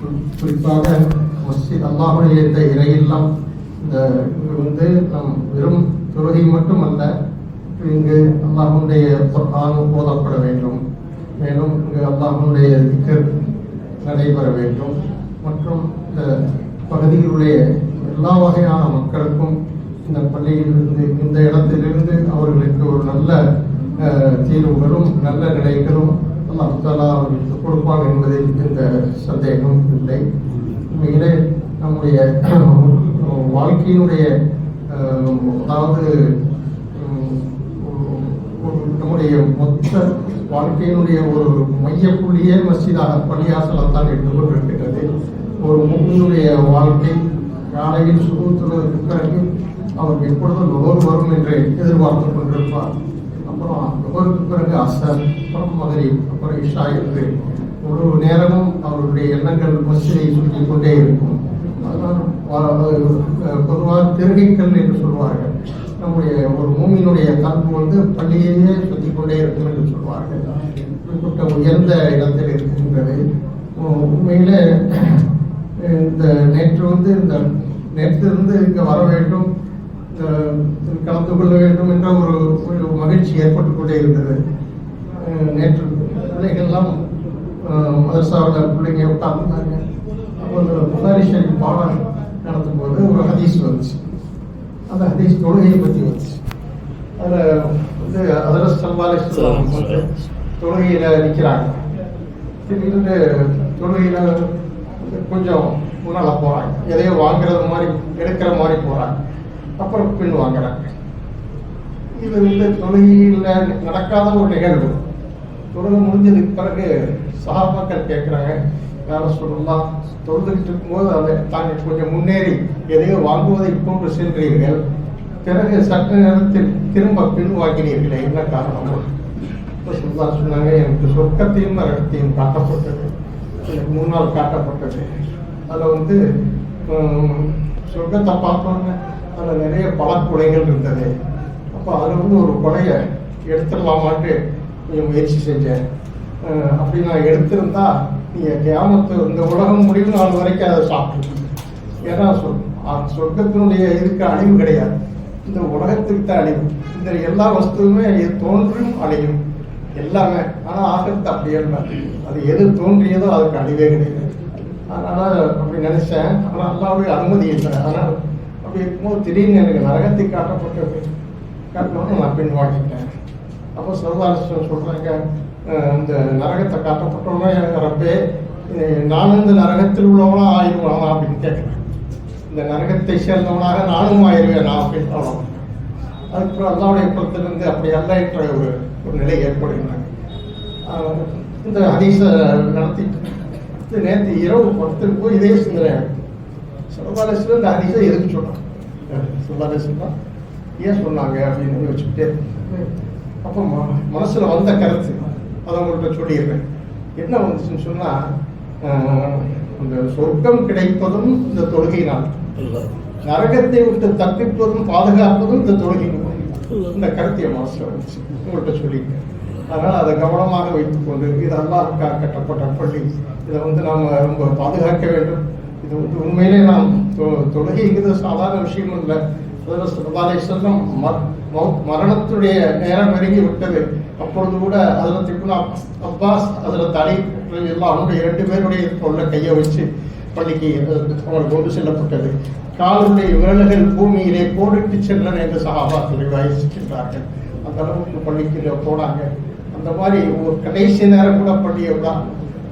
குறிப்பாக மஸ்ஜித் அல்லாஹுடைய இந்த இறையெல்லாம் இந்த வந்து நம் வெறும் தொழுகை மட்டுமல்ல இங்கு அல்லாஹுடைய குர்ஆன் போதப்பட வேண்டும். மேலும் இங்கு அல்லாஹுடைய திக்கர் நடைபெற வேண்டும். மற்றும் இந்த பகுதியிலுடைய எல்லா வகையான மக்களுக்கும் இந்த பள்ளியிலிருந்து இந்த இடத்திலிருந்து அவர்களுக்கு ஒரு நல்ல தீர்வுகளும் நல்ல நிலைகளும் அல்லாஹ் தாலா அவர்களுக்கு கொடுப்பான் என்பதில் இந்த சந்தேகம் இல்லை. உண்மையிலே நம்முடைய வாழ்க்கையினுடைய அதாவது நம்முடைய மொத்த வாழ்க்கையினுடைய ஒரு மையப்புள்ளியே மசிதாக பள்ளியாசலம் தான் இருந்து கொண்டிருக்கிறது ஒரு முன்னுடைய வாழ்க்கை காலையில் சுகத்துவதற்கு பிறகு அவர் எப்பொழுதும் நுகர் வரும் என்று எதிர்பார்த்து கொண்டிருப்பார். அப்புறம் நுகருக்கு பிறகு அசர் அப்புறம் மகரி அப்புறம் இஷா என்று ஒரு நேரமும் அவருடைய எண்ணங்கள் மஸ்ஜிதை சுற்றி கொண்டே இருக்கும். அதனால் பொதுவாக திருகைக்கல் என்று சொல்வார்கள். நம்முடைய ஒரு மூமியினுடைய கல்வி வந்து பள்ளியையே சுற்றி கொண்டே இருக்கும் என்று சொல்வார்கள். குறிப்பிட்ட உயர்ந்த இடத்தில் இருக்கின்றது. உண்மையில இந்த நேற்று வந்து இந்த நேற்றிலிருந்து இங்கே வர வேண்டும். கலந்து கொள்ள வேண்டும் என்ற ஒரு மகிழ்ச்சி ஏற்பட்டு கொண்டே இருந்தது. நேற்று பிள்ளைகள்லாம் மதரசாவில் பிள்ளைங்க அப்போ இந்த புகாரி ஷரீஃப் பாடம் நடத்தும் போது ஒரு ஹதீஸ் வந்துச்சு. அந்த ஹதீஸ் தொழுகையை பற்றி வந்துச்சு. அதில் வந்து அதர சம்பாலிஸ்லாம் வந்து தொழுகையில் நிற்கிறாங்க திடீர்னு தொழுகையில் கொஞ்சம் முன்னால் போகிறாங்க எதையோ வாங்குறது மாதிரி எடுக்கிற மாதிரி போகிறாங்க அப்புறம் பின் வாங்குறாங்க. இது வந்து தொழுகையில் நடக்காத ஒரு நிகழ்வு. தொழுகை முடிஞ்சதுக்கு பிறகு சகாபாக்கள் கேட்குறாங்க யார சொல்லலாம் தொழுதுகிட்டு இருக்கும்போது அதை தாங்கள் கொஞ்சம் முன்னேறி எதையோ வாங்குவதை போன்று சென்றீர்கள். பிறகு சற்று நேரத்தில் திரும்ப பின்வாங்கினீர்களே என்ன காரணம்? சொல்லா சொன்னாங்க எனக்கு சொர்க்கத்தையும் நரகத்தையும் காட்டப்பட்டது. எனக்கு முன்னால் காட்டப்பட்டது. அதில் வந்து சொர்க்கத்தை பார்த்தோன்னே அதில் நிறைய பழக்குடைகள் இருந்தது. அப்போ அதுலேருந்து ஒரு கொடையை எடுத்துடலாமான்ட்டு கொஞ்சம் முயற்சி செஞ்சேன் அப்படி நான் எடுத்திருந்தா நீங்கள் கியாமத்து இந்த உலகம் முடிவு நாள் வரைக்கும் அதை சாப்பிட்டு ஏன்னா சொல் சொர்க்கத்தினுடைய இதுக்கு அழிவு கிடையாது. இந்த உலகத்துக்கு தான் அழிவு. இந்த எல்லா வஸ்துவுமே தோன்றும் அழியும். எல்லாமே. ஆனால் ஆகிறது அப்படியே இல்லை. அது எது தோன்றியதோ அதுக்கு அழிவே கிடையாது. அதனால் அப்படி நினச்சேன். ஆனால் அல்லாவுடைய அனுமதி இல்லை. அதனால் அப்படி இருக்கும்போது திடீர்னு எனக்கு நரகத்தை காட்டப்பட்டது. காட்டினோன்னு நான் பின் வாங்கிட்டேன் அப்போ சிவதாரசன் சொல்கிறாங்க இந்த நரகத்தை காட்டப்பட்டோன்னே ரப்பே நானும் இந்த நரகத்தில் உள்ளவனா ஆயிடுவானா அப்படின்னு கேட்குறேன். இந்த நரகத்தை சேர்ந்தவனாக நானும் ஆயிடுவேன் நான் அப்படின்னு சொல்லணும் அதுக்கப்புறம் அல்லாவுடைய புறத்திலிருந்து அப்படி அல்ல என்ற ஒரு ஒரு நிலை ஏற்படுகிறாங்க இந்த ஹதீஸ நடத்தி நேற்று இரவு படத்துக்கு போய் இதே சிந்தனை சிவபாலேஸ்வரர் இந்த ஹதீஸை எதுக்கு சொன்னான் சிவபாலேஸ்வரர் ஏன் சொன்னாங்க அப்படின்னு வச்சுக்கிட்டே அப்போ ம- வந்த கருத்து அதை உங்கள்கிட்ட சொல்லிடுறேன் என்ன வந்துச்சுன்னு சொன்னால் இந்த அந்த சொர்க்கம் கிடைப்பதும் இந்த தொழுகையினால் நரகத்தை விட்டு தப்பிப்பதும் பாதுகாப்பதும் இந்த தொழுகை இந்த கருத்திய மனசில் வந்துச்சு. உங்கள்கிட்ட சொல்லிட்டேன் அதனால் அதை கவனமாக வைத்துக்கொண்டு இதெல்லாம் இது கட்டப்பட்ட பள்ளி. இதை வந்து நாம் ரொம்ப பாதுகாக்க வேண்டும். இது வந்து உண்மையிலே நாம் தொ- தொழுகைங்கிறது சாதாரண விஷயம் இல்லை அதில் செல்வம் மரணத்துடைய நேரம் நெருங்கி விட்டது. அப்பொழுது கூட அதில் திப்புனா அப்பாஸ் அதில் தலை எல்லாம் அவனுடைய இரண்டு பேருடைய உள்ள கையை வச்சு பள்ளிக்கு அவர்கள் கொண்டு செல்லப்பட்டது. காலுடைய விரல்கள் பூமியிலே போரிட்டு சென்றன என்று சகாபாக்கள் வாயிச்சிருக்கின்றார்கள் அந்த அளவுக்கு பள்ளிக்கு போனாங்க. அந்த மாதிரி ஒரு கடைசி நேரம் கூட பள்ளியை தான்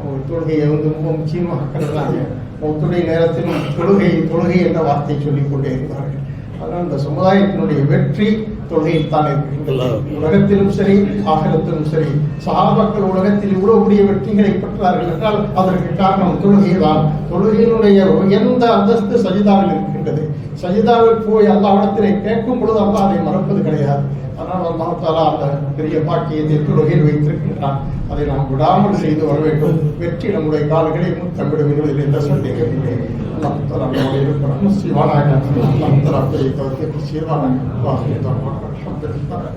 ஒரு தொழுகையை வந்து ரொம்ப முக்கியமாக கருதுனாங்க ஒத்துடைய நேரத்திலும் தொழுகை தொழுகை என்ற வார்த்தை சொல்லிக் கொண்டே இருந்தார்கள் அதனால் இந்த சமுதாயத்தினுடைய வெற்றி தொழுகையில் தான் உலகத்திலும் சரி ஆகலத்திலும் சரி. சகாபாக்கள் உலகத்தில் இவ்வளவு பெரிய வெற்றிகளை பெற்றார்கள் என்றால் அதற்கு காரணம் தொழுகை தான் தொழுகையினுடைய உயர்ந்த அந்தஸ்து சஜிதாவில் இருக்கின்றது. சஜிதாவில் போய் அல்லாவிடத்திலே கேட்கும் பொழுது அல்லாஹ் அதை மறப்பது கிடையாது. ஆனால் அல்லாஹ் தாலா அந்த பெரிய பாக்கியத்தை தொழுகையில் வைத்திருக்கின்றான். அதை நாம் விடாமல் செய்து வர வேண்டும். வெற்றி நம்முடைய கால்களை முத்தமிடும் என்பதில் எந்த சந்தேகம் இல்லை. அல்லாஹ் தாலா நம்முடைய இருக்கிறான் சிவானாக அல்லாஹ் தாலா பெரிய தவிர்த்து சிவானாக அல்லாஹ் தாலா